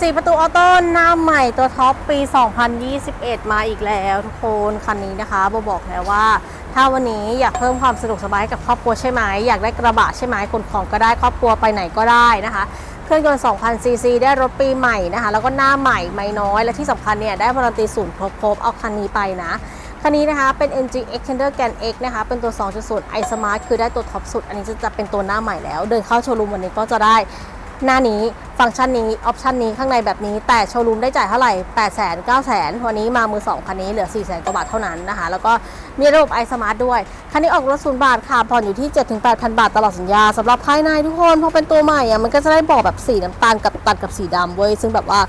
4 ประตูออโต้หน้าใหม่ตัวท็อปปี 2021 มาอีกแล้วทุกคนคันนี้นะคะโบบอกแล้วว่า ถ้าวันนี้อยากเพิ่มความสะดวกสบายให้กับครอบครัวใช่ไหมอยากได้กระบะใช่ไหมขนของก็ได้ครอบครัวไปไหนก็ได้นะคะเครื่องยนต์2,000ซีซีได้รถปีใหม่นะคะแล้วก็หน้าใหม่ไม่น้อย และที่สำคัญเนี่ยได้วารันตีศูนย์ครบๆเอาคันนี้ไปนะคันนี้นะคะเป็น MG Extender Gan X นะคะเป็นตัว 2.0 iSmart คือได้ตัวท็อปสุด อันนี้จะจะเป็นตัวหน้าใหม่แล้ว เดินเข้าโชว์รูมวันนี้ก็จะได้ หน้านี้ฟังก์ชันนี้ออปชันนี้ข้างในแบบนี้ แต่โชว์รูมได้จ่ายเท่าไหร่ 8 0 0 0 0 9 0 0 0 0วันนี้มามือ 2 คันนี้เหลือ 4 0 0 0 0กว่าบาทเท่านั้นนะคะ แล้วก็มีระบบ iSmart ด้วย คันนี้ออกรถศูนย์บาทค่ะผ่อนอยู่ที่ 7-8,000 บาทตลอดสัญญาสำหรับภายในทุกคนพอเป็นตัวใหม่อะมันก็จะได้บอกแบบสีน้ำตาลกับตัดกับสีดำเว้ยซึ่งแบบว่า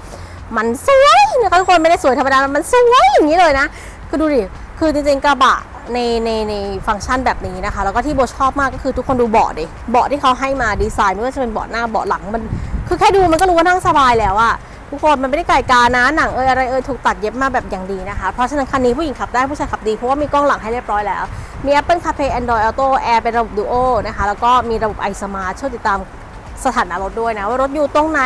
มันสวยนะคะทุกคนไม่ได้สวยธรรมดา มันสวยอย่างนี้เลยนะคือดูดิคือจริงๆกระบะ ในในในฟังก์ชันแบบนี้นะคะ แล้วก็ที่โบชอบมากก็คือทุกคนดูเบาะดิเบาะที่เขาให้มาดีไซน์ไม่ว่าจะเป็นเบาะหน้าเบาะหลังมัน คือแค่ดูมันก็รู้ว่านั่งสบายแล้วอะทุกคนมันไม่ได้ไก่กานะหนังเอยอะไรเอยถูกตัดเย็บมาแบบอย่างดีนะคะ เพราะฉะนั้นคันนี้ผู้หญิงขับได้ผู้ชายขับดี เพราะว่ามีกล้องหลังให้เรียบร้อยแล้ว มี Apple CarPlay Android Auto Air เป็นระบบ Duo นะคะ แล้วก็มีระบบ iSmart ช่วยติดตามสถานะรถด้วยนะ ว่ารถอยู่ตรงไหน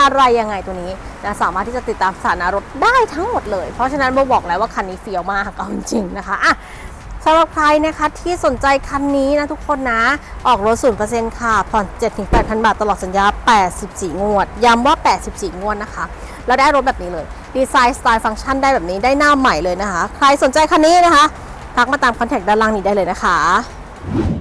อะไรยังไงตัวนี้นะสามารถที่จะติดตามสถานะรถได้ทั้งหมดเลย เพราะฉะนั้นโบบอกแล้วว่าคันนี้เฟี้ยวมากเอาจริงๆนะคะอะ สำหรับใครนะคะที่สนใจคันนี้นะทุกคนนะ ออกรถ 0%ค่ะ ผ่อน 7-8,000 บาทตลอดสัญญา 84 งวด ย้ำว่า 84 งวดนะคะ แล้วได้รถแบบนี้เลย ดีไซน์สไตล์ฟังก์ชันได้แบบนี้ได้หน้าใหม่เลยนะคะ ใครสนใจคันนี้นะคะ ทักมาตามคอนแทคด้านล่างนี้ได้เลยนะคะ